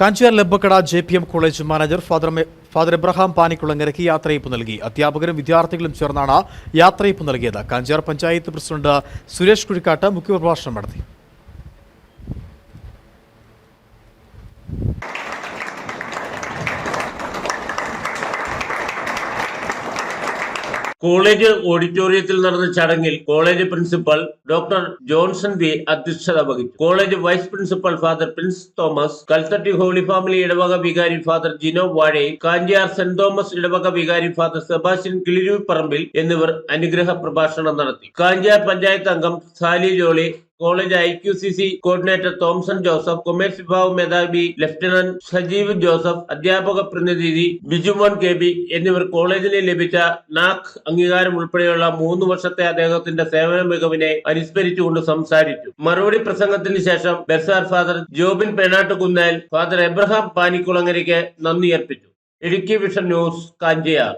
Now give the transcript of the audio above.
Kanchiyar Labbakkada J P M college manager father father Abraham പാനിക്കുളങ്ങരയ്ക്ക് യാത്രയപ്പ് നൽകി. അധ്യാപകരും വിദ്യാർത്ഥികളും ചേർന്നാണ് യാത്രയപ്പ് നൽകിയത്. കാഞ്ചിയാർ പഞ്ചായത്ത് പ്രസിഡന്റ് സുരേഷ് കുഴിക്കാട്ട് മുഖ്യപ്രഭാഷണം നടത്തി. കോളേജ് ഓഡിറ്റോറിയത്തിൽ നടന്ന ചടങ്ങിൽ college principal doctor Johnson V അധ്യക്ഷത വഹിച്ചു. College vice principal father Prince Thomas Kalthotti holy family ഇടവക വികാരി father Jino Vazhe Kanchiyar saint Thomas ഇടവക വികാരി ഫാദർ സെബാസ്റ്റ്യൻ കിളിരൂപ്പറമ്പിൽ എന്നിവർ അനുഗ്രഹ പ്രഭാഷണം നടത്തി. കാഞ്ചിയാർ പഞ്ചായത്ത് അംഗം Sally Jolly college I Q A C coordinator Thomson Joseph commerce വിഭാഗം മേധാവി ലഫ്റ്റനന്റ് സജീവ് ജോസഫ് അധ്യാപക പ്രതിനിധി ബിജുമോൻ കെ ബി എന്നിവർ കോളേജിന് ലഭിച്ച നാക് അംഗീകാരം ഉൾപ്പെടെയുള്ള മൂന്ന് വർഷത്തെ അദ്ദേഹത്തിന്റെ സേവന മികവിനെ അനുസ്മരിച്ചുകൊണ്ട് സംസാരിച്ചു. മറുപടി പ്രസംഗത്തിന് ശേഷം bursar father Jobin Penattukunnel father Abraham പാനിക്കുളങ്ങരയ്ക്ക് നന്ദി അർപ്പിച്ചു. Idukki vision news Kanchiyar.